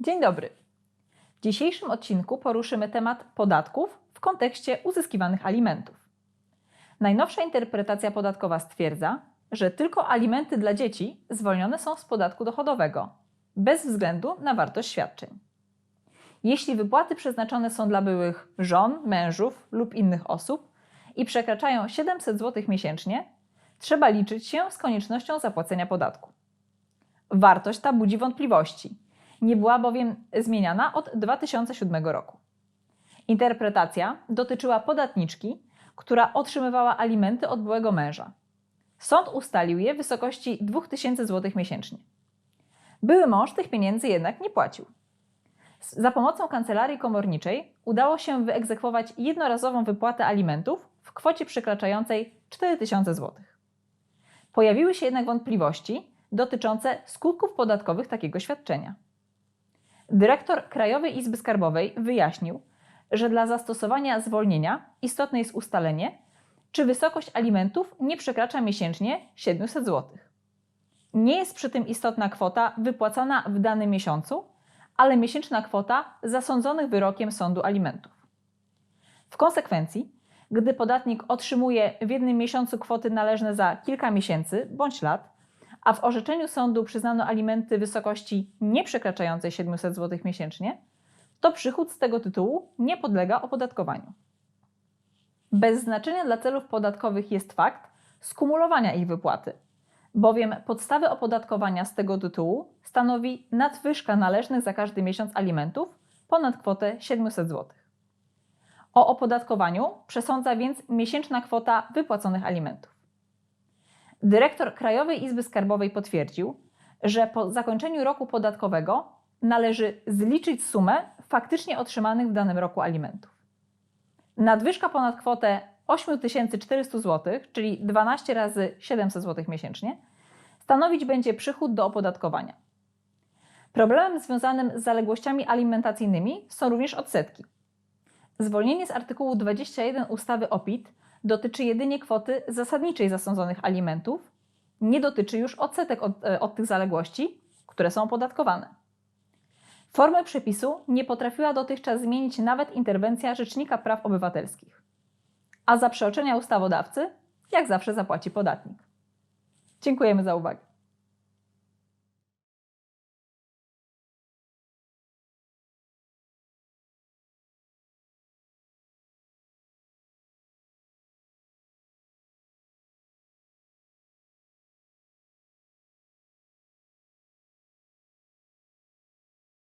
Dzień dobry. W dzisiejszym odcinku poruszymy temat podatków w kontekście uzyskiwanych alimentów. Najnowsza interpretacja podatkowa stwierdza, że tylko alimenty dla dzieci zwolnione są z podatku dochodowego, bez względu na wartość świadczeń. Jeśli wypłaty przeznaczone są dla byłych żon, mężów lub innych osób i przekraczają 700 zł miesięcznie, trzeba liczyć się z koniecznością zapłacenia podatku. Wartość ta budzi wątpliwości. Nie była bowiem zmieniana od 2007 roku. Interpretacja dotyczyła podatniczki, która otrzymywała alimenty od byłego męża. Sąd ustalił je w wysokości 2000 zł miesięcznie. Były mąż tych pieniędzy jednak nie płacił. Za pomocą kancelarii komorniczej udało się wyegzekwować jednorazową wypłatę alimentów w kwocie przekraczającej 4000 zł. Pojawiły się jednak wątpliwości dotyczące skutków podatkowych takiego świadczenia. Dyrektor Krajowej Izby Skarbowej wyjaśnił, że dla zastosowania zwolnienia istotne jest ustalenie, czy wysokość alimentów nie przekracza miesięcznie 700 zł. Nie jest przy tym istotna kwota wypłacana w danym miesiącu, ale miesięczna kwota zasądzonych wyrokiem sądu alimentów. W konsekwencji, gdy podatnik otrzymuje w jednym miesiącu kwoty należne za kilka miesięcy bądź lat, a w orzeczeniu sądu przyznano alimenty wysokości nie przekraczającej 700 zł miesięcznie, to przychód z tego tytułu nie podlega opodatkowaniu. Bez znaczenia dla celów podatkowych jest fakt skumulowania ich wypłaty, bowiem podstawę opodatkowania z tego tytułu stanowi nadwyżka należnych za każdy miesiąc alimentów ponad kwotę 700 zł. O opodatkowaniu przesądza więc miesięczna kwota wypłaconych alimentów. Dyrektor Krajowej Izby Skarbowej potwierdził, że po zakończeniu roku podatkowego należy zliczyć sumę faktycznie otrzymanych w danym roku alimentów. Nadwyżka ponad kwotę 8400 zł, czyli 12 razy 700 zł miesięcznie, stanowić będzie przychód do opodatkowania. Problemem związanym z zaległościami alimentacyjnymi są również odsetki. Zwolnienie z artykułu 21 ustawy o PIT dotyczy jedynie kwoty zasadniczej zasądzonych alimentów, nie dotyczy już odsetek od, e, od tych zaległości, które są opodatkowane. Formę przepisu nie potrafiła dotychczas zmienić nawet interwencja Rzecznika Praw Obywatelskich. A za przeoczenia ustawodawcy, jak zawsze zapłaci podatnik. Dziękujemy za uwagę.